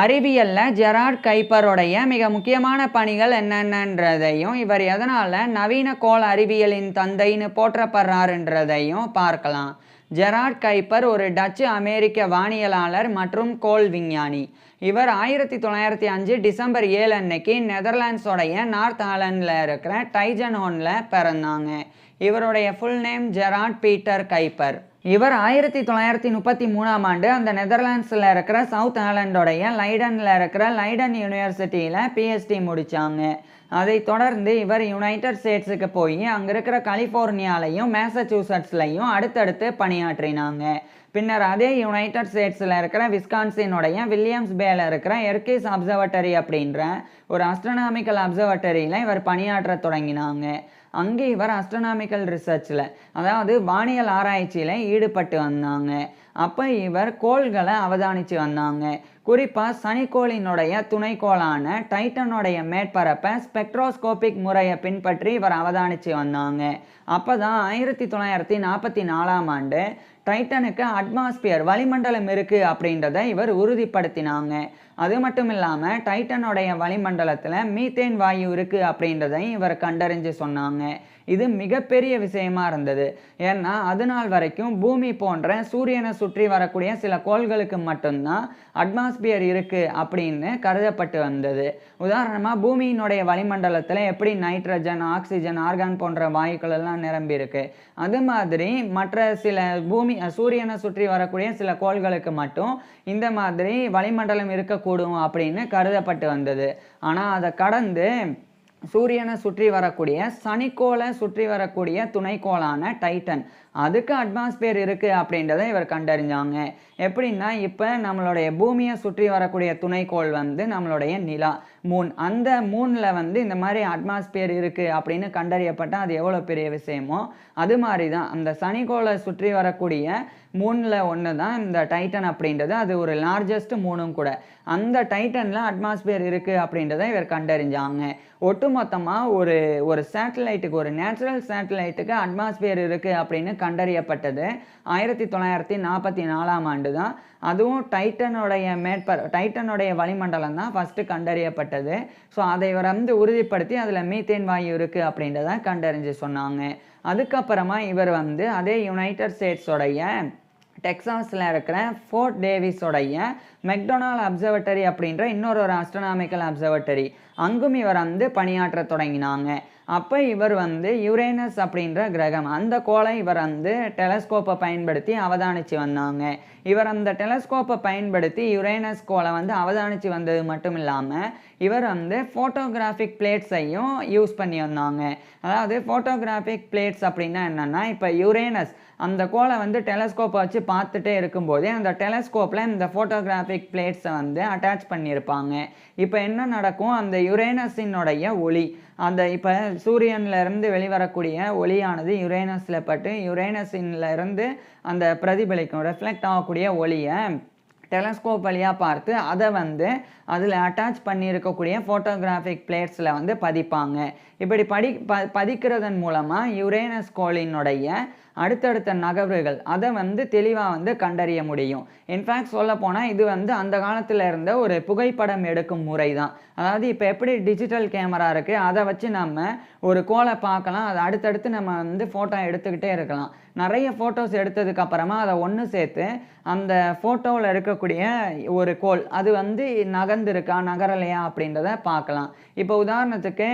அறிவியலில் ஜெரார்ட் கைப்பருடைய மிக முக்கியமான பணிகள் என்னென்னன்றதையும் இவர் எதனால் நவீன கோள் அறிவியலின் தந்தைன்னு போற்றப்படுறாருன்றதையும் பார்க்கலாம். ஜெரார்ட் கைப்பர் ஒரு டச்சு அமெரிக்க வானியலாளர் மற்றும் கோல் விஞ்ஞானி. இவர் ஆயிரத்தி தொள்ளாயிரத்தி அஞ்சு டிசம்பர் ஏழு அன்னைக்கு நெதர்லாண்ட்ஸோடைய நார்த் ஆலண்டில் இருக்கிற டைஜன்ஹோனில் பிறந்தாங்க. இவருடைய full name Gerard Peter Kuiper. இவர் ஆயிரத்தி தொள்ளாயிரத்தி முப்பத்தி மூணாம் ஆண்டு அந்த நெதர்லாண்ட்ஸில் இருக்கிற சவுத் ஆலண்டோடைய லைடனில் இருக்கிற லைடன் யூனிவர்சிட்டியில் பிஹெச்டி முடித்தாங்க அதை தொடர்ந்து இவர் யுனைடெட் ஸ்டேட்ஸுக்கு போய் அங்கே இருக்கிற கலிஃபோர்னியாலையும் மேசச்சூசட்ஸ்லையும் அடுத்தடுத்து பணியாற்றினாங்க. பின்னர் அதே யுனைடெட் ஸ்டேட்ஸில் இருக்கிற விஸ்கான்சினுடைய வில்லியம்ஸ் பேல இருக்கிற எர்கிஸ் அப்சர்வட்டரி அப்படின்ற ஒரு அஸ்ட்ரனாமிக்கல் அப்சர்வட்டரியில் இவர் பணியாற்ற தொடங்கினாங்க. அங்கே இவர் அஸ்ட்ரனாமிக்கல் ரிசர்ச்சில் அதாவது வானியல் ஆராய்ச்சியில் ஈடுபட்டு வந்தாங்க. அப்போ இவர் கோள்களை அவதானித்து வந்தாங்க. குறிப்பாக சனிக்கோளினுடைய துணைக்கோளான டைட்டனுடைய மேற்பரப்பை ஸ்பெக்ட்ரோஸ்கோபிக் முறையை பின்பற்றி இவர் அவதானித்து வந்தாங்க. அப்போ தான் ஆயிரத்தி தொள்ளாயிரத்தி நாற்பத்தி நாலாம் ஆண்டு டைட்டனுக்கு அட்மாஸ்பியர் வளிமண்டலம் இருக்குது அப்படின்றத இவர் உறுதிப்படுத்தினாங்க. அது மட்டும் இல்லாமல் டைட்டனுடைய வளிமண்டலத்தில் மீத்தேன் வாயு இருக்குது அப்படின்றதையும் இவர் கண்டறிஞ்சு சொன்னாங்க. இது மிகப்பெரிய விஷயமா இருந்தது. ஏன்னா அது நாள் வரைக்கும் பூமி போன்ற சூரியனை சுற்றி வரக்கூடிய சில கோள்களுக்கு மட்டும்தான் அட்மாஸ்பியர் இருக்குது அப்படின்னு கருதப்பட்டு வந்தது. உதாரணமாக பூமியினுடைய வளிமண்டலத்தில் எப்படி நைட்ரஜன் ஆக்சிஜன் ஆர்கான் போன்ற வாயுக்கள் எல்லாம் நிரம்பி இருக்கு அது மாதிரி மற்ற சில பூமி சூரியனை சுற்றி வரக்கூடிய சில கோள்களுக்கு மட்டும் இந்த மாதிரி வளிமண்டலம் இருக்கக்கூடும் அப்படின்னு கருதப்பட்டு வந்தது. ஆனால் அதை கடந்து சூரியனை சுற்றி வரக்கூடிய சனிக்கோளை சுற்றி வரக்கூடிய துணைக்கோளான டைட்டன் அதுக்கு அட்மாஸ்பியர் இருக்குது அப்படின்றத இவர் கண்டறிஞ்சாங்க. எப்படின்னா இப்போ நம்மளுடைய பூமியை சுற்றி வரக்கூடிய துணைக்கோள் வந்து நம்மளுடைய நிலா. மூன் அந்த மூனில் வந்து இந்த மாதிரி அட்மாஸ்பியர் இருக்குது அப்படின்னு கண்டறியப்பட்டால் அது எவ்வளோ பெரிய விஷயமோ அது மாதிரி தான் அந்த சனிக்கோளை சுற்றி வரக்கூடிய மூணில் ஒன்று தான் இந்த டைட்டன் அப்படின்றது. அது ஒரு லார்ஜஸ்ட் மூணும் கூட. அந்த டைட்டனில் அட்மாஸ்பியர் இருக்குது அப்படின்றத இவர் கண்டறிஞ்சாங்க. ஒட்டுமொத்தமாக ஒரு ஒரு சேட்டலைட்டுக்கு ஒரு நேச்சுரல் சேட்டலைட்டுக்கு அட்மாஸ்பியர் இருக்குது அப்படின்னு கண்டறியப்பட்டது. ஆயிரத்தி தொள்ளாயிரத்தி நாற்பத்தி நாலாம் ஆண்டு தான் அதுவும் டைட்டனுடைய மேற்பர் டைட்டனுடைய வளிமண்டலம் தான் ஃபஸ்ட்டு கண்டறியப்பட்டது. ஸோ அதை வந்து உறுதிப்படுத்தி அதில் மீத்தேன் வாயு இருக்குது அப்படின்றத கண்டறிஞ்சு சொன்னாங்க. அதுக்கப்புறமா இவர் வந்து அதே யுனைடெட் ஸ்டேட்ஸோடைய டெக்சாஸில் இருக்கிற ஃபோர்ட் டேவிஸோடைய மெக்டொனால் அப்சர்வட்டரி அப்படின்ற இன்னொரு ஒரு அஸ்ட்ரனாமிக்கல் அப்சர்வட்டரி அங்கும் இவர் வந்து பணியாற்ற தொடங்கினாங்க. அப்போ இவர் வந்து யுரேனஸ் அப்படின்ற கிரகம் அந்த கோளை இவர் வந்து டெலஸ்கோப்பை பயன்படுத்தி அவதானித்து வந்தாங்க. இவர் அந்த டெலஸ்கோப்பை பயன்படுத்தி யுரேனஸ் கோளை வந்து அவதானித்து வந்தது மட்டும் இல்லாமல் இவர் வந்து ஃபோட்டோகிராஃபிக் பிளேட்ஸையும் யூஸ் பண்ணி வந்தாங்க. அதாவது ஃபோட்டோகிராஃபிக் பிளேட்ஸ் அப்படின்னா என்னென்னா இப்போ யுரேனஸ் அந்த கோளை வந்து டெலஸ்கோப்பை வச்சு பார்த்துட்டே இருக்கும்போதே அந்த டெலஸ்கோப்பில் இந்த ஃபோட்டோகிராஃபிக் பிளேட்ஸை வந்து அட்டாச் பண்ணியிருப்பாங்க இப்போ என்ன நடக்கும்? அந்த யுரேனஸினுடைய ஒளி அந்த இப்போ சூரியன்லேருந்து வெளிவரக்கூடிய ஒளியானது யுரேனஸில் பட்டு யுரேனஸின்ல இருந்து அந்த பிரதிபலிக்கும் ரெஃப்ளெக்ட் ஆகக்கூடிய ஒளியை டெலஸ்கோப் வழியாக பார்த்து அதை வந்து அதில் அட்டாச் பண்ணியிருக்கக்கூடிய ஃபோட்டோகிராஃபிக் பிளேட்ஸில் வந்து பதிப்பாங்க. இப்படி படி ப பதிக்கிறதன் மூலமாக யுரேனஸ் கோளினுடைய அடுத்தடுத்த நகர்வுகள். அதை வந்து தெளிவாக வந்து கண்டறிய முடியும். இன்ஃபேக்ட் சொல்ல போனால் இது வந்து அந்த காலத்தில் இருந்த ஒரு புகைப்படம் எடுக்கும் முறை தான் அதாவது இப்போ எப்படி டிஜிட்டல் கேமரா இருக்குது அதை வச்சு நம்ம ஒரு கோலை பார்க்கலாம். அதை அடுத்தடுத்து நம்ம வந்து ஃபோட்டோ எடுத்துக்கிட்டே இருக்கலாம். நிறைய ஃபோட்டோஸ் எடுத்ததுக்கு அப்புறமா அதை ஒன்று சேர்த்து அந்த ஃபோட்டோவில் இருக்கக்கூடிய ஒரு கோல் அது வந்து நகர்ந்துருக்கா நகரலையா அப்படின்றத பார்க்கலாம். இப்போ உதாரணத்துக்கு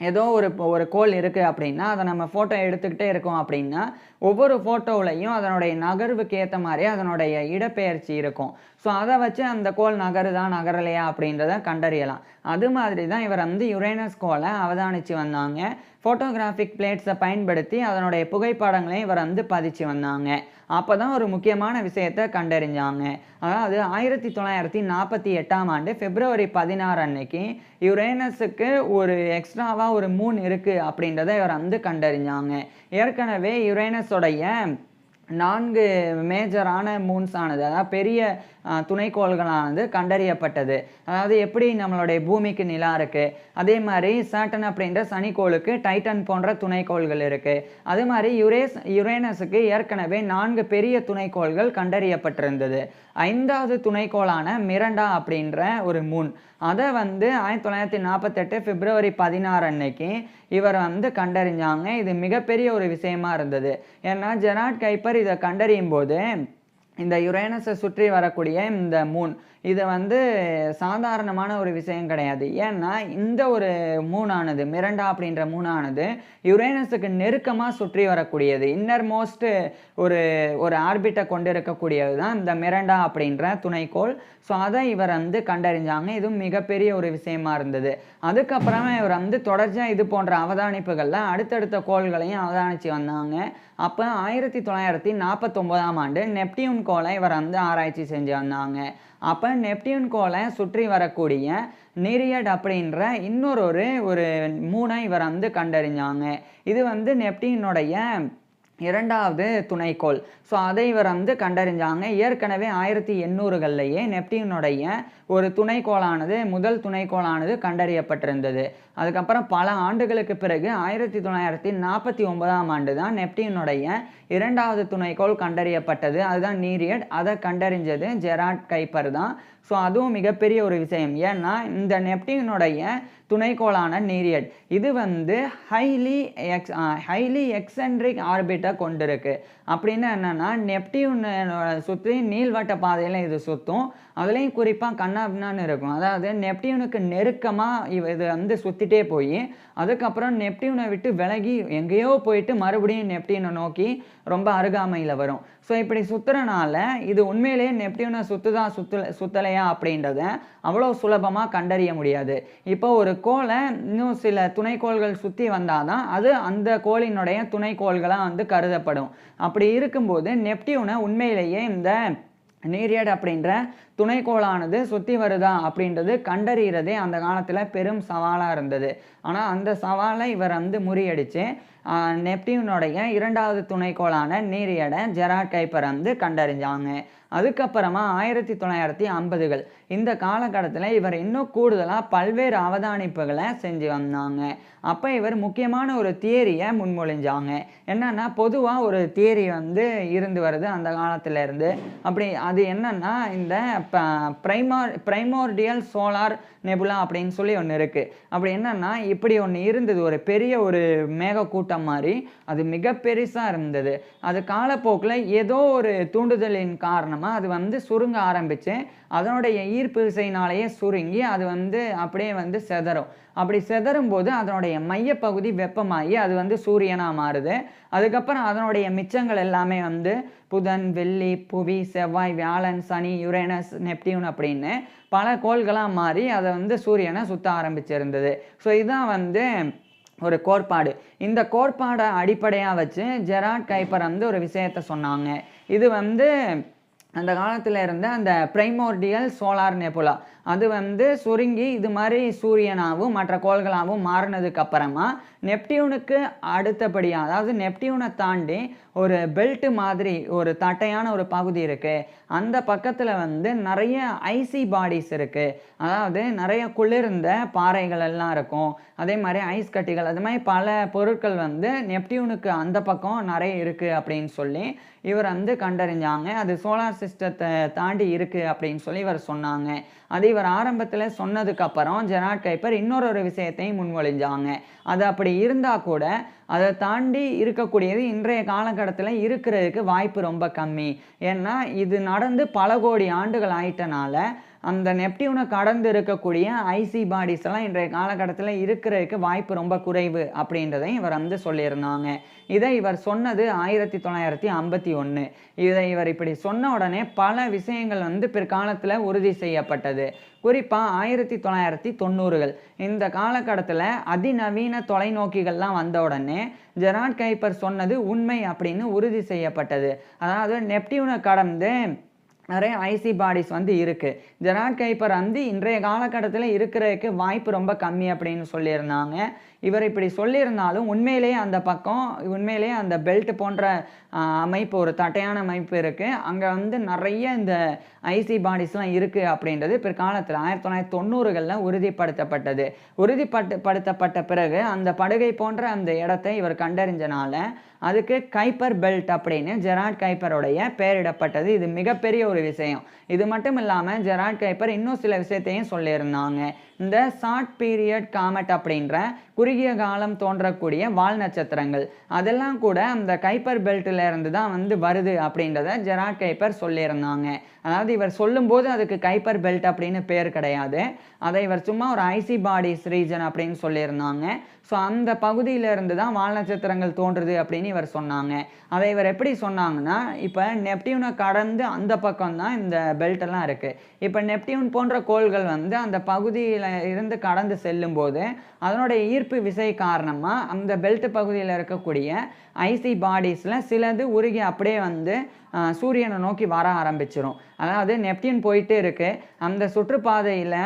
ஏதோ ஒரு ஒரு கோல் இருக்குது அப்படின்னா அதை நம்ம ஃபோட்டோ எடுத்துக்கிட்டே இருக்கோம் அப்படின்னா ஒவ்வொரு ஃபோட்டோவிலையும் அதனுடைய நகர்வுக்கு ஏற்ற மாதிரி அதனுடைய இடப்பெயர்ச்சி இருக்கும். ஸோ அதை வச்சு அந்த கோல் நகருதா நகரலையா அப்படின்றத கண்டறியலாம். அது மாதிரி தான் இவர் வந்து யுரேனஸ் கோலை அவதானித்து வந்தாங்க. ஃபோட்டோகிராஃபிக் பிளேட்ஸை பயன்படுத்தி அதனுடைய புகைப்படங்களையும் இவர் வந்து பதிச்சு வந்தாங்க. அப்போ தான் ஒரு முக்கியமான விஷயத்தை கண்டறிஞ்சாங்க. அதாவது ஆயிரத்தி தொள்ளாயிரத்தி நாற்பத்தி எட்டாம் ஆண்டு பிப்ரவரி பதினாறு அன்னைக்கு யுரேனஸுக்கு ஒரு எக்ஸ்ட்ராவாக ஒரு மூன் இருக்குது அப்படின்றத இவர் வந்து கண்டறிஞ்சாங்க. ஏற்கனவே யுரேனஸோடைய நான்கு மேஜரான மூன்ஸ் ஆனது அதாவது பெரிய துணைக்கோள்களானது கண்டறியப்பட்டது. அதாவது எப்படி நம்மளுடைய பூமிக்கு நிலா இருக்குது அதே மாதிரி சாட்டன் அப்படின்ற சனிக்கோளுக்கு டைட்டன் போன்ற துணைக்கோள்கள் இருக்குது அது மாதிரி யுரேஸ் யுரேனஸுக்கு ஏற்கனவே நான்கு பெரிய துணைக்கோள்கள் கண்டறியப்பட்டிருந்தது. ஐந்தாவது துணைக்கோளான மிரண்டா அப்படின்ற ஒரு மூன். அதை வந்து ஆயிரத்தி தொள்ளாயிரத்தி நாற்பத்தெட்டு பிப்ரவரி பதினாறு அன்னைக்கு இவர் வந்து கண்டறிஞ்சாங்க. இது மிகப்பெரிய ஒரு விஷயமா இருந்தது. ஏன்னா ஜெராட் கைப்பர் இதை கண்டறியும் போது இந்த யுரேனஸை சுற்றி வரக்கூடிய இந்த மூன் இது வந்து சாதாரணமான ஒரு விஷயம் கிடையாது. ஏன்னா இந்த ஒரு மூணானது மிரண்டா அப்படின்ற மூணானது யுரேனஸுக்கு நெருக்கமாக சுற்றி வரக்கூடியது. இன்னர் மோஸ்ட்டு ஒரு ஒரு ஆர்பிட்டை கொண்டு இருக்கக்கூடியது தான் இந்த மிரண்டா அப்படின்ற துணைக்கோள். ஸோ அதை இவர் வந்து கண்டறிஞ்சாங்க. இதுவும் மிகப்பெரிய ஒரு விஷயமா இருந்தது. அதுக்கப்புறமா இவர் வந்து தொடர்ச்சியாக இது போன்ற அவதானிப்புகளில் அடுத்தடுத்த கோள்களையும் அவதானித்து வந்தாங்க. அப்போ ஆயிரத்தி தொள்ளாயிரத்தி நாற்பத்தொம்போதாம் ஆண்டு நெப்டியூன் கோளை இவர் வந்து ஆராய்ச்சி செஞ்சு வந்தாங்க. அப்போ நெப்டியூன் கோளை சுற்றி வரக்கூடிய நீரியட் அப்படின்ற இன்னொரு ஒரு ஒரு மூனை இவர் வந்து கண்டறிஞ்சாங்க. இது வந்து நெப்டியூனுடைய இரண்டாவது துணைக்கோள். ஸோ அதை இவர் வந்து கண்டறிஞ்சாங்க. ஏற்கனவே ஆயிரத்தி எண்ணூறுகள்லையே நெப்டியூனுடைய ஒரு துணைக்கோளானது முதல் துணைக்கோளானது கண்டறியப்பட்டிருந்தது. அதுக்கப்புறம் பல ஆண்டுகளுக்கு பிறகு ஆயிரத்தி தொள்ளாயிரத்தி நாற்பத்தி ஒன்பதாம் ஆண்டு தான் நெப்டியூனுடைய இரண்டாவது துணைக்கோள் கண்டறியப்பட்டது. அதுதான் நீரியட். அதை கண்டறிஞ்சது ஜெராட் கைப்பர் தான். ஸோ அதுவும் மிகப்பெரிய ஒரு விஷயம். ஏன்னா இந்த நெப்டியூனுடைய துணைக்கோளான நீரியட் இது வந்து ஹைலி எக்ஸ் ஹைலி எக்ஸென்ட்ரிக் ஆர்பிட்டை கொண்டிருக்கு. அப்படின்னு என்னென்னா நெப்டியூன் சுற்றி நீள்வட்ட பாதையில் இது சுற்றும் அதுலேயும் குறிப்பாக கண்ணாபின்னான்னு இருக்கும். அதாவது நெப்டியூனுக்கு நெருக்கமாக இவ இது வந்து சுற்றிட்டே போய் அதுக்கப்புறம் நெப்டியூனை விட்டு விலகி எங்கேயோ போயிட்டு மறுபடியும் நெப்டியூனை நோக்கி ரொம்ப அருகாமையில் வரும். ஸோ இப்படி சுற்றுறனால இது உண்மையிலேயே நெப்டியூனை சுற்றுதா சுத்து சுத்தலையா அப்படின்றத அவ்வளோ சுலபமாக கண்டறிய முடியாது. இப்போ ஒரு கோளை இன்னும் சில துணைக்கோள்கள் சுற்றி வந்தால் தான் அது அந்த கோளினுடைய துணைக்கோள்களாக வந்து கருதப்படும். அப்படி இருக்கும்போது நெப்டியூனை உண்மையிலேயே இந்த நீரியட் அப்படின்ற துணைக்கோளானது சுற்றி வருதா அப்படின்றது கண்டறிகிறதே அந்த காலத்தில் பெரும் சவாலாக இருந்தது. ஆனால் அந்த சவாலை இவர் வந்து முறியடித்து நெப்டியூனுடைய இரண்டாவது துணைக்கோளான நீரியடை ஜெராட் கைப்பர் வந்து கண்டறிஞ்சாங்க. அதுக்கப்புறமா ஆயிரத்தி தொள்ளாயிரத்தி ஐம்பதுகள். இந்த காலகட்டத்தில் இவர் இன்னும் கூடுதலாக பல்வேறு அவதானிப்புகளை செஞ்சு வந்தாங்க. அப்போ இவர் முக்கியமான ஒரு தியரியை முன்மொழிஞ்சாங்க. என்னென்னா பொதுவாக ஒரு தியரி வந்து இருந்து வருது அந்த காலத்திலேருந்து. அப்படி அது என்னென்னா இந்த ப்ரைமார் ப்ரைமோர்டியல் சோலார் நெபுலா அப்படின்னு சொல்லி ஒன்று இருக்குது அப்படி என்னென்னா இப்படி ஒன்று இருந்தது. ஒரு பெரிய ஒரு மேகக்கூட்டம் மாதிரி அது மிக பெருசாக இருந்தது. அது காலப்போக்கில் ஏதோ ஒரு தூண்டுதலின் காரணமாக அது வந்து சுருங்க ஆரம்பித்து அதனுடைய ஈர்ப்பு விசையினாலேயே சுருங்கி அது வந்து அப்படியே வந்து செதறும். அப்படி செதறும் போது அதனுடைய மையப்பகுதி வெப்பமாகி அது வந்து சூரியனாக மாறுது. அதுக்கப்புறம் அதனுடைய மிச்சங்கள் எல்லாமே வந்து புதன் வெள்ளி புவி செவ்வாய் வியாழன் சனி யுரேனஸ் நெப்டியூன் அப்படின்னு பல கோள்களாக மாறி அதை வந்து சூரியனை சுற்ற ஆரம்பிச்சிருந்தது. ஸோ இதுதான் வந்து ஒரு கோட்பாடு. இந்த கோட்பாடை அடிப்படையாக வச்சு ஜெராட் கைப்பர் வந்து ஒரு விஷயத்த சொன்னாங்க. இது வந்து அந்த காலத்தில் இருந்த அந்த பிரைமோர்டியல் சோலார் நெபுலா. அது வந்து சுருங்கி இது மாதிரி சூரியனாகவும் மற்ற கோள்களாகவும் மாறினதுக்கு அப்புறமா நெப்டியூனுக்கு அடுத்தபடியாக அதாவது நெப்டியூனை தாண்டி ஒரு பெல்ட் மாதிரி ஒரு தட்டையான ஒரு பகுதி இருக்குது அந்த பக்கத்தில் வந்து நிறைய ஐசி பாடிஸ் இருக்குது அதாவது நிறைய குளிர்ந்த பாறைகள் எல்லாம் இருக்கும். அதே மாதிரி ஐஸ் கட்டிகள் அது மாதிரி பல பொருட்கள் வந்து நெப்டியூனுக்கு அந்த பக்கம் நிறைய இருக்குது அப்படின்னு சொல்லி இவர் வந்து கண்டறிஞ்சாங்க. அது சோலார் சிஸ்டத்தை தாண்டி இருக்குது அப்படின்னு சொல்லி இவர் சொன்னாங்க. அது இவர் ஆரம்பத்தில் சொன்னதுக்கப்புறம் ஜெராட் கைப்பர் இன்னொரு ஒரு விஷயத்தையும் முன்மொழிஞ்சாங்க. அது அப்படி இருந்தால் கூட அதை தாண்டி இருக்கக்கூடியது இன்றைய காலகட்டத்தில் இருக்கிறதுக்கு வாய்ப்பு ரொம்ப கம்மி. ஏன்னா இது நடந்து பல கோடி ஆண்டுகள் ஆயிட்டனால அந்த நெப்டியூனை கடந்து இருக்கக்கூடிய ஐசி பாடிஸ் எல்லாம் இன்றைய காலகட்டத்தில் இருக்கிறதுக்கு வாய்ப்பு ரொம்ப குறைவு அப்படின்றதையும் இவர் வந்து சொல்லியிருந்தாங்க. இதை இவர் சொன்னது ஆயிரத்தி தொள்ளாயிரத்தி ஐம்பத்தி ஒன்று இதை இவர் இப்படி சொன்ன உடனே பல விஷயங்கள் வந்து பிற்காலத்தில் உறுதி செய்யப்பட்டது. குறிப்பாக ஆயிரத்தி தொள்ளாயிரத்தி தொண்ணூறுகள். இந்த காலகட்டத்தில் அதிநவீன தொலைநோக்கிகள்லாம் வந்த உடனே ஜெராட் கைப்பர் சொன்னது உண்மை அப்படின்னு உறுதி செய்யப்பட்டது. அதாவது நெப்டியூனை கடந்து நிறைய ஐசி பாடிஸ் வந்து இருக்குது ஜெராட் கைப்பர் வந்து இன்றைய காலகட்டத்தில் இருக்கிறதுக்கு வாய்ப்பு ரொம்ப கம்மி அப்படின்னு சொல்லியிருந்தாங்க. இவர் இப்படி சொல்லியிருந்தாலும் உண்மையிலேயே அந்த பக்கம் உண்மையிலேயே அந்த பெல்ட் போன்ற அமைப்பு ஒரு தட்டையான அமைப்பு இருக்குது அங்கே வந்து நிறைய இந்த ஐசி பாடிஸ்லாம் இருக்குது அப்படின்றது பிற்காலத்தில் ஆயிரத்தி தொள்ளாயிரத்தி தொண்ணூறுகளில் உறுதிப்படுத்தப்பட்டது. உறுதிப்பட்டு படுத்தப்பட்ட பிறகு அந்த படுகை போன்ற அந்த இடத்தை இவர் கண்டறிஞ்சனால அதுக்கு கைப்பர் பெல்ட் அப்படின்னு ஜெராட் கைப்பருடைய பெயரிடப்பட்டது. இது மிகப்பெரிய ஒரு விஷயம். இது மட்டும் இல்லாமல் ஜெராட் கைப்பர் இன்னும் சில விஷயத்தையும் சொல்லியிருந்தாங்க. இந்த ஷார்ட் பீரியட் காமெட் அப்படின்ற குறுகிய காலம் தோன்றக்கூடிய வால் நட்சத்திரங்கள். அதெல்லாம் கூட அந்த கைப்பர் பெல்ட்டில் இருந்து தான் வந்து வருது அப்படின்றத ஜெராட் கைப்பர் சொல்லியிருந்தாங்க. அதாவது இவர் சொல்லும்போது அதுக்கு கைப்பர் பெல்ட் அப்படின்னு பேர் கிடையாது. அதை இவர் சும்மா ஒரு ஐசி பாடிஸ் ரீஜன் அப்படின்னு சொல்லியிருந்தாங்க. ஸோ அந்த பகுதியிலிருந்து தான் வால் நட்சத்திரங்கள் தோன்றுது அப்படின்னு இவர் சொன்னாங்க. அதை இவர் எப்படி சொன்னாங்கன்னா இப்போ நெப்டியூனை கடந்து அந்த பக்கம் தான் இந்த பெல்ட் எல்லாம் இப்போ நெப்டியூன் போன்ற கோள்கள் வந்து அந்த பகுதியில் இருந்து கடந்து செல்லும்போது அதனுடைய ஈர்ப்பு விசை காரணமாக அந்த பெல்ட் பகுதியில் இருக்கக்கூடிய ஐசி பாடிஸில் சிலது உருகி அப்படியே வந்து சூரியனை நோக்கி வர ஆரம்பிச்சிடும் அதாவது நெப்டியூன் போயிட்டே இருக்குது அந்த சுற்றுப்பாதையில்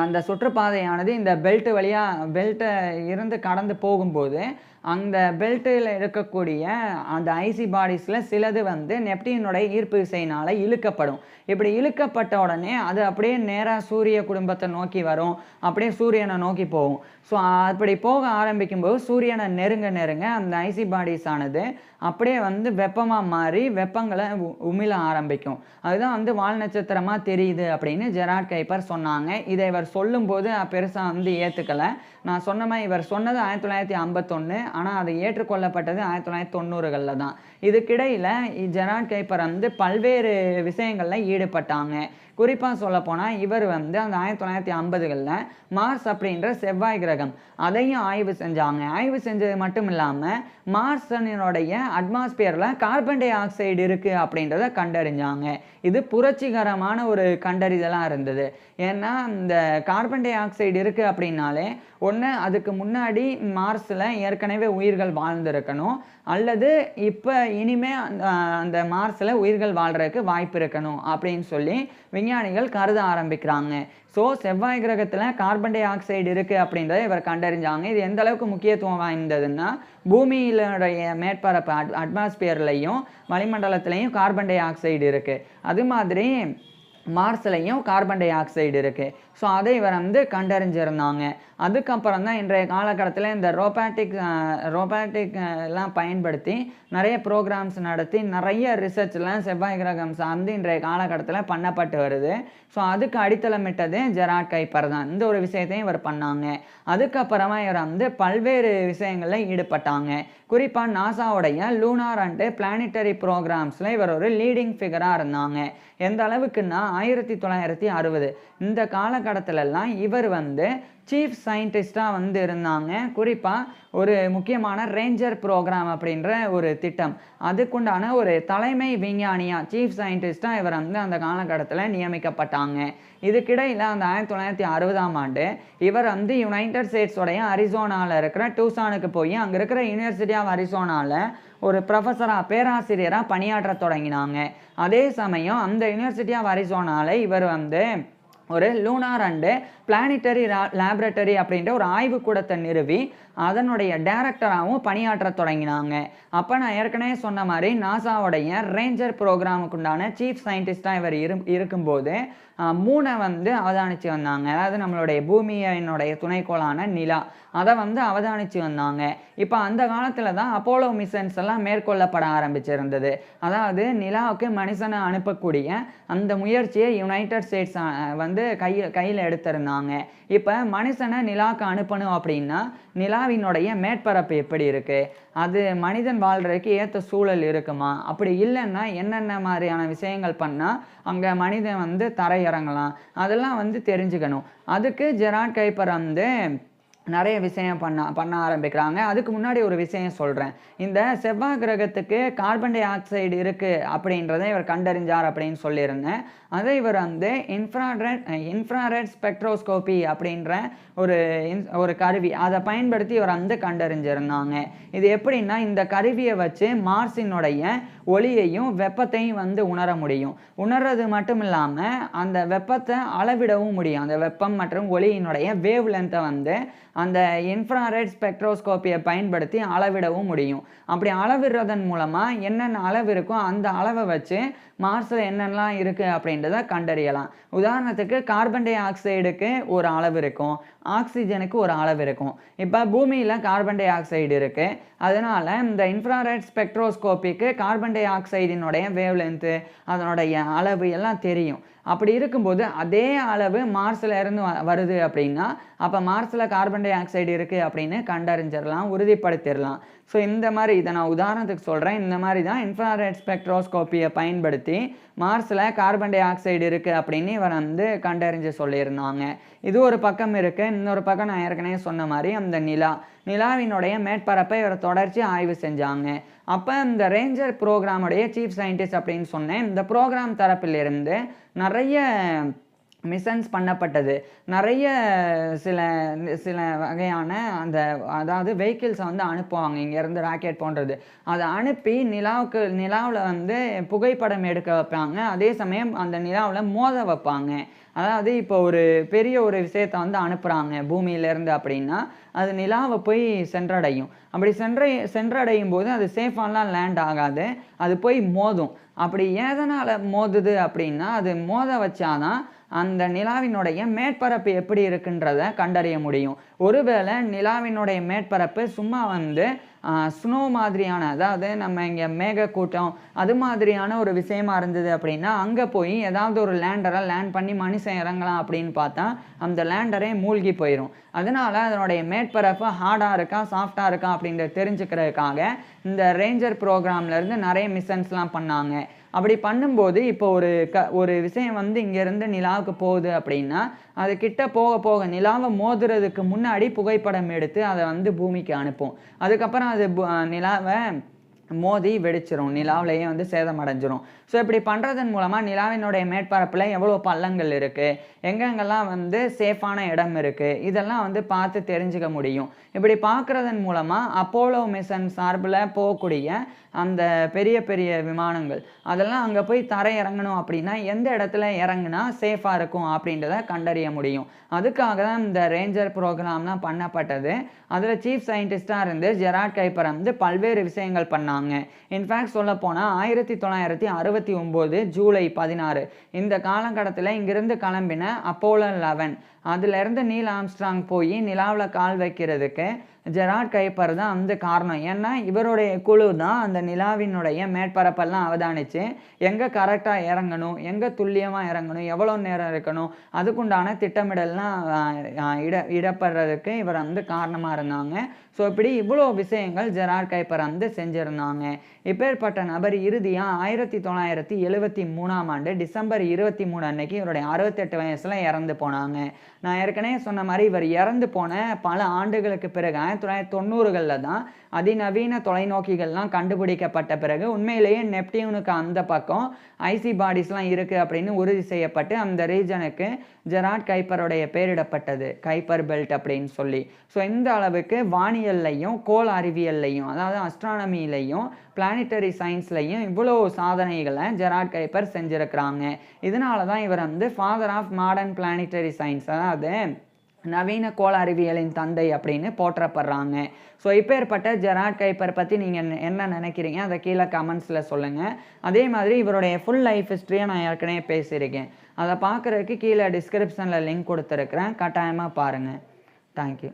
அந்த சுற்றுப்பாதையானது இந்த பெல்ட் வழியாக பெல்ட்டை இருந்து கடந்து போகும்போது அந்த பெல்ட்டில் இருக்கக்கூடிய அந்த ஐசி பாடிஸில் சிலது வந்து நெப்டினுடைய ஈர்ப்பு விசையினால் இழுக்கப்படும். இப்படி இழுக்கப்பட்ட உடனே அது அப்படியே நேராக சூரிய குடும்பத்தை நோக்கி வரும். அப்படியே சூரியனை நோக்கி போகும். ஸோ அப்படி போக ஆரம்பிக்கும்போது சூரியனை நெருங்க நெருங்க அந்த ஐசி பாடிஸ் ஆனது அப்படியே வந்து வெப்பமாக மாறி வெப்பங்களை உ- உமிழ ஆரம்பிக்கும். அதுதான் வந்து வால் நட்சத்திரமாக தெரியுது அப்படின்னு ஜெராட் கைப்பர் சொன்னாங்க. இதை இவர் சொல்லும்போது பெருசாக வந்து ஏற்றுக்கலை நான் சொன்ன மாதிரி இவர் சொன்னது ஆயிரத்தி தொள்ளாயிரத்தி ஐம்பத்தொன்று ஆனால் அது ஏற்றுக்கொள்ளப்பட்டது ஆயிரத்தி தொள்ளாயிரத்தி தொண்ணூறுகளில் தான். இதுக்கிடையில் ஜெராட் கைப்பர் வந்து பல்வேறு விஷயங்களில் ஈடுபட்டாங்க. குறிப்பாக சொல்லப்போனால் இவர் வந்து அந்த ஆயிரத்தி தொள்ளாயிரத்தி ஐம்பதுகளில் மார்ஸ் அப்படின்ற செவ்வாய் கிரகம் அதையும் ஆய்வு செஞ்சாங்க. ஆய்வு செஞ்சது மட்டும் இல்லாமல் மார்சனினுடைய அட்மாஸ்பியரில் கார்பன் டை ஆக்சைடு இருக்குது அப்படின்றத கண்டறிஞ்சாங்க. இது புரட்சிகரமான ஒரு கண்டறிதலாக இருந்தது. ஏன்னா இந்த கார்பன் டை ஆக்சைடு இருக்குது அப்படின்னாலே ஒன்று அதுக்கு முன்னாடி மார்ஸில் ஏற்கனவே உயிர்கள் வாழ்ந்திருக்கணும். அல்லது இப்போ இனிமே அந்த அந்த மார்ஸில் உயிர்கள் வாழ்கிறதுக்கு வாய்ப்பு இருக்கணும் அப்படின்னு சொல்லி விஞ்ஞானிகள் கருத ஆரம்பிக்கிறாங்க. ஸோ செவ்வாய் கிரகத்தில் கார்பன் டை ஆக்சைடு இருக்குது அப்படின்றத இவர் கண்டறிஞ்சாங்க. இது எந்த அளவுக்கு முக்கியத்துவம் வாய்ந்ததுன்னா பூமியிலுடைய மேற்பரப்பு அட் அட்மாஸ்பியர்லையும் வளிமண்டலத்துலேயும் கார்பன் டை ஆக்சைடு இருக்குது அது மாதிரி மார்ஸ்லையும் கார்பன் டை ஆக்சைடு இருக்குது ஸோ அதை இவர் வந்து கண்டறிஞ்சிருந்தாங்க. அதுக்கப்புறம் தான் இன்றைய காலகட்டத்தில் இந்த ரோபாட்டிக் ரோபாட்டிக் எல்லாம் பயன்படுத்தி நிறைய ப்ரோக்ராம்ஸ் நடத்தி நிறைய ரிசர்ச்லாம் செவ்வாய் கிரகம் சார்ந்து இன்றைய காலகட்டத்தில் பண்ணப்பட்டு வருது. ஸோ அதுக்கு அடித்தளமிட்டது ஜெராட் கைப்பர் தான். இந்த ஒரு விஷயத்தையும் இவர் பண்ணாங்க. அதுக்கப்புறமா இவர் வந்து பல்வேறு விஷயங்களில் ஈடுபட்டாங்க. குறிப்பாக நாசாவுடைய லூனார் அண்டு பிளானிட்டரி ப்ரோக்ராம்ஸில் இவர் ஒரு லீடிங் ஃபிகராக இருந்தாங்க. எந்த அளவுக்குன்னா ஆயிரத்தி தொள்ளாயிரத்தி அறுபது. இந்த காலகட்டத்திலலாம் இவர் வந்து சீஃப் சயின்டிஸ்டாக வந்து இருந்தாங்க. குறிப்பாக ஒரு முக்கியமான ரேஞ்சர் ப்ரோக்ராம் அப்படின்ற ஒரு திட்டம். அதுக்குண்டான ஒரு தலைமை விஞ்ஞானியாக சீஃப் சயின்டிஸ்ட்டாக இவர் வந்து அந்த காலகட்டத்தில் நியமிக்கப்பட்டாங்க. இதுக்கிடையில் அந்த ஆயிரத்தி தொள்ளாயிரத்தி அறுபதாம் ஆண்டு இவர் வந்து யுனைடெட் ஸ்டேட்ஸோடைய அரிசோனாவில் இருக்கிற டூசானுக்கு போய் அங்கே இருக்கிற யூனிவர்சிட்டி ஆஃப் அரிசோனாவில் ஒரு ப்ரொஃபஸராக பேராசிரியராக பணியாற்ற தொடங்கினாங்க. அதே சமயம் அந்த யூனிவர்சிட்டி ஆஃப் அரிசோனாவில் இவர் வந்து ஒரு லூனார் அண்டு பிளானிட்டரி லேபரட்டரி அப்படின்ற ஒரு ஆய்வுக்கூடத்தை நிறுவி அதனுடைய டைரக்டராகவும் பணியாற்ற தொடங்கினாங்க. அப்போ நான் ஏற்கனவே சொன்ன மாதிரி நாசாவுடைய ரேஞ்சர் ப்ரோக்ராமுக்குண்டான சீஃப் சயின்டிஸ்டாக இவர் இரு இருக்கும்போது ஆஹ், மூணை வந்து அவதானித்து வந்தாங்க. அதாவது நம்மளுடைய பூமியினுடைய துணைக்கோளான நிலா. அதை வந்து அவதானித்து வந்தாங்க. இப்போ அந்த காலத்தில் தான் அப்போலோ மிஷன்ஸ் எல்லாம் மேற்கொள்ளப்பட ஆரம்பிச்சிருந்தது. அதாவது நிலாவுக்கு மனுஷனை அனுப்பக்கூடிய அந்த முயற்சியை யுனைடெட் ஸ்டேட்ஸ் வந்து கையில் கையில் எடுத்திருந்தாங்க. இப்போ மனுஷனை நிலாவுக்கு அனுப்பணும் அப்படின்னா நிலாவினுடைய மேற்பரப்பு எப்படி இருக்கு? அது மனிதன் வாழ்கிறதுக்கு ஏற்ற சூழல் இருக்குமா? அப்படி இல்லைன்னா என்னென்ன மாதிரியான விஷயங்கள் பண்ணால் அங்கே மனிதன் வந்து தரையிறங்கலாம்? அதெல்லாம் வந்து தெரிஞ்சுக்கணும். அதுக்கு ஜெராட் கைப்பர் வந்து நிறைய விஷயம் பண்ண பண்ண ஆரம்பிக்கிறாங்க. அதுக்கு முன்னாடி ஒரு விஷயம் சொல்கிறேன் இந்த செவ்வாய் கிரகத்துக்கு கார்பன் டை ஆக்சைடு இருக்குது அப்படின்றத இவர் கண்டறிஞ்சார் அப்படின்னு சொல்லியிருந்தேன். அதை இவர் வந்து இன்ஃப்ராரெட் இன்ஃப்ராரெட் ஸ்பெக்ட்ரோஸ்கோபி அப்படின்ற ஒரு ஒரு கருவி. அதை பயன்படுத்தி இவர் வந்து கண்டறிஞ்சிருந்தாங்க. இது எப்படின்னா இந்த கருவியை வச்சு மார்ஸினுடைய ஒளியையும் வெப்பத்தையும் வந்து உணர முடியும். உணர்றது மட்டும் இல்லாமல் அந்த வெப்பத்தை அளவிடவும் முடியும். அந்த வெப்பம் மற்றும் ஒளியினுடைய வேவ் லென்த்தை வந்து அந்த இன்ஃப்ராரெட் ஸ்பெக்ட்ரோஸ்கோப்பியை பயன்படுத்தி அளவிடவும் முடியும். அப்படி அளவிடுறதன் மூலமாக என்னென்ன அளவு இருக்கோ அந்த அளவை வச்சு மார்ஸில் என்னென்னலாம் இருக்குது அப்படின்னு அப்படின்றத கண்டறியலாம். உதாரணத்துக்கு கார்பன் டை ஆக்சைடுக்கு ஒரு அளவு இருக்கும். ஆக்சிஜனுக்கு ஒரு அளவு இருக்கும். இப்போ பூமியில் கார்பன் டை ஆக்சைடு இருக்குது அதனால் இந்த இன்ஃப்ராரெட் ஸ்பெக்ட்ரோஸ்கோப்பிக்கு கார்பன் டை ஆக்சைடினுடைய வேவ் லென்த்து அதனுடைய அளவு எல்லாம் தெரியும். அப்படி இருக்கும்போது அதே அளவு மார்ஸில் இருந்து வ- வருது அப்படின்னா அப்போ மார்ஸில் கார்பன் டை ஆக்சைடு இருக்குது அப்படின்னு கண்டறிஞ்சிடலாம் உறுதிப்படுத்திடலாம். ஸோ இந்த மாதிரி இதை நான் உதாரணத்துக்கு சொல்கிறேன் இந்த மாதிரி தான் இன்ஃப்ராரெட் ஸ்பெக்ட்ரோஸ்கோப்பியை பயன்படுத்தி மார்ஸில் கார்பன் டை ஆக்சைடு இருக்குது அப்படின்னு இவர் வந்து கண்டறிஞ்சு சொல்லியிருந்தாங்க. இது ஒரு பக்கம் இருக்குது இன்னொரு பக்கம் நான் ஏற்கனவே சொன்ன மாதிரி அந்த நிலா. நிலாவினுடைய மேற்பரப்பை இவர் தொடர்ச்சி ஆய்வு செஞ்சாங்க. அப்போ இந்த ரேஞ்சர் ப்ரோக்ராமுடைய சீஃப் சயின்டிஸ்ட் அப்படின்னு சொன்னேன். இந்த ப்ரோக்ராம் தரப்பிலிருந்து நிறைய மிஷன்ஸ் பண்ணப்பட்டது. நிறைய சில சில வகையான அந்த அதாவது வெஹிக்கிள்ஸை வந்து அனுப்புவாங்க. இங்கேருந்து ராக்கெட் போன்றது. அதை அனுப்பி நிலாவுக்கு நிலாவில் வந்து புகைப்படம் எடுக்க வைப்பாங்க. அதே சமயம் அந்த நிலாவில் மோத வைப்பாங்க. அதாவது இப்போ ஒரு பெரிய ஒரு விஷயத்தை வந்து அனுப்புகிறாங்க பூமியிலேருந்து அப்படின்னா அது நிலாவை போய் சென்றடையும். அப்படி சென்ற சென்றடையும் போது அது சேஃபாலாம் லேண்ட் ஆகாது. அது போய் மோதும். அப்படி எதனால் மோதுது அப்படின்னா அது மோத வச்சாதான் அந்த நிலாவினுடைய மேற்பரப்பு எப்படி இருக்குன்றத கண்டறிய முடியும். ஒருவேளை நிலாவினுடைய மேற்பரப்பு சும்மா வந்து ஸ்னோ மாதிரியான அதாவது நம்ம இங்கே மேகக்கூட்டம் அது மாதிரியான ஒரு விஷயமா இருந்தது அப்படின்னா அங்கே போய் ஏதாவது ஒரு லேண்டரை லேண்ட் பண்ணி மனுஷன் இறங்கலாம் அப்படின்னு பார்த்தா அந்த லேண்டரே மூழ்கி போயிடும் அதனால அதனுடைய மேற்பரப்பு ஹார்டாக இருக்கா சாஃப்டாக இருக்கா அப்படின்றத தெரிஞ்சுக்கிறதுக்காக இந்த ரேஞ்சர் ப்ரோக்ராம்லேருந்து நிறைய மிஷன்ஸ்லாம் பண்ணாங்க. அப்படி பண்ணும்போது இப்போ ஒரு க ஒரு விஷயம் வந்து இங்கேருந்து நிலாவுக்கு போகுது அப்படின்னா அது கிட்ட போக போக நிலாவை மோதுறதுக்கு முன்னாடி புகைப்படம் எடுத்து அதை வந்து பூமிக்கு அனுப்பும். அதுக்கப்புறம் அது நிலாவை மோதி வெடிச்சிரும். நிலாவிலேயே வந்து சேதமடைஞ்சிரும். ஸோ இப்படி பண்ணுறதன் மூலமாக நிலாவினுடைய மேற்பரப்பில் எவ்வளோ பள்ளங்கள் இருக்குது எங்கெங்கெல்லாம் வந்து சேஃபான இடம் இருக்குது இதெல்லாம் வந்து பார்த்து தெரிஞ்சுக்க முடியும். இப்படி பார்க்குறதன் மூலமாக அப்போலோ மிஷன் சார்பில் போகக்கூடிய அந்த பெரிய பெரிய விமானங்கள் அதெல்லாம் அங்கே போய் தரை இறங்கணும் அப்படின்னா எந்த இடத்துல இறங்குனா சேஃபாக இருக்கும் அப்படின்றத கண்டறிய முடியும். அதுக்காக தான் இந்த ரேஞ்சர் ப்ரோக்ராம்லாம் பண்ணப்பட்டது. அதில் சீஃப் சயின்டிஸ்டாக இருந்து ஜெராட் கைப்பர் வந்து பல்வேறு விஷயங்கள் பண்ணாங்க. இன்ஃபேக்ட் சொல்லப்போனால் ஆயிரத்தி தொள்ளாயிரத்தி அறுபது அறுபத்தி ஒம்பது ஜூலை பதினாறு. இந்த காலகட்டத்தில் இங்கிருந்து கிளம்பின அப்போலோ லெவன். அதுலேருந்து நீல் ஆம்ஸ்ட்ராங் போய் நிலாவில் கால் வைக்கிறதுக்கு ஜெராட் கைப்பர் தான் வந்து காரணம். ஏன்னா இவருடைய குழு தான் அந்த நிலாவினுடைய மேற்பரப்பெல்லாம் அவதானித்து எங்கே கரெக்டாக இறங்கணும் எங்கே துல்லியமாக இறங்கணும் எவ்வளோ நேரம் இருக்கணும் அதுக்குண்டான திட்டமிடல்லாம் இட இடப்படுறதுக்கு இவர் வந்து காரணமாக இருந்தாங்க. ஸோ இப்படி இவ்வளோ விஷயங்கள் ஜெராட் கைப்பர் வந்து செஞ்சுருந்தாங்க. இப்பேற்பட்ட நபர் இறுதியாக ஆயிரத்தி தொள்ளாயிரத்தி எழுவத்தி மூணாம் ஆண்டு டிசம்பர் இருபத்தி மூணு அன்னைக்கு இவருடைய அறுபத்தெட்டு வயசில் இறந்து போனாங்க. நான் ஏற்கனவே சொன்ன மாதிரி இவர் இறந்து போன பல ஆண்டுகளுக்கு பிறகு ஆயிரத்தி தொள்ளாயிரத்தி தொண்ணூறுகளில் தான் அதிநவீன தொலைநோக்கிகள்லாம் கண்டுபிடிக்கப்பட்ட பிறகு உண்மையிலேயே நெப்டியூனுக்கு அந்த பக்கம் ஐசி பாடிஸ்லாம் இருக்குது அப்படின்னு உறுதி செய்யப்பட்டு அந்த ரீஜனுக்கு ஜெராட் கைப்பருடைய பெயரிடப்பட்டது கைப்பர் பெல்ட் அப்படின்னு சொல்லி. ஸோ இந்த அளவுக்கு வானியல்லையும் கோல் அறிவியல்லையும் அதாவது அஸ்ட்ரானமிலையும் பிளானிட்டரி சயின்ஸ்லையும் இவ்வளோ சாதனைகளை ஜெராட் கைப்பர் செஞ்சுருக்கிறாங்க. இதனால தான் இவர் வந்து father of modern planetary science அதாவது நவீன கோள அறிவியலின் தந்தை அப்படின்னு போற்றப்படுறாங்க. ஸோ இப்பேற்பட்ட ஜெராட் கைப்பர் பற்றி நீங்கள் என்ன நினைக்கிறீங்க? அதை கீழே கமெண்ட்ஸில் சொல்லுங்கள் அதே மாதிரி இவருடைய ஃபுல் லைஃப் ஹிஸ்ட்ரியை நான் ஏற்கனவே பேசியிருக்கேன். அதை பார்க்குறதுக்கு கீழே டிஸ்கிரிப்ஷனில் லிங்க் கொடுத்துருக்குறேன். கட்டாயமாக பாருங்கள் தேங்க்யூ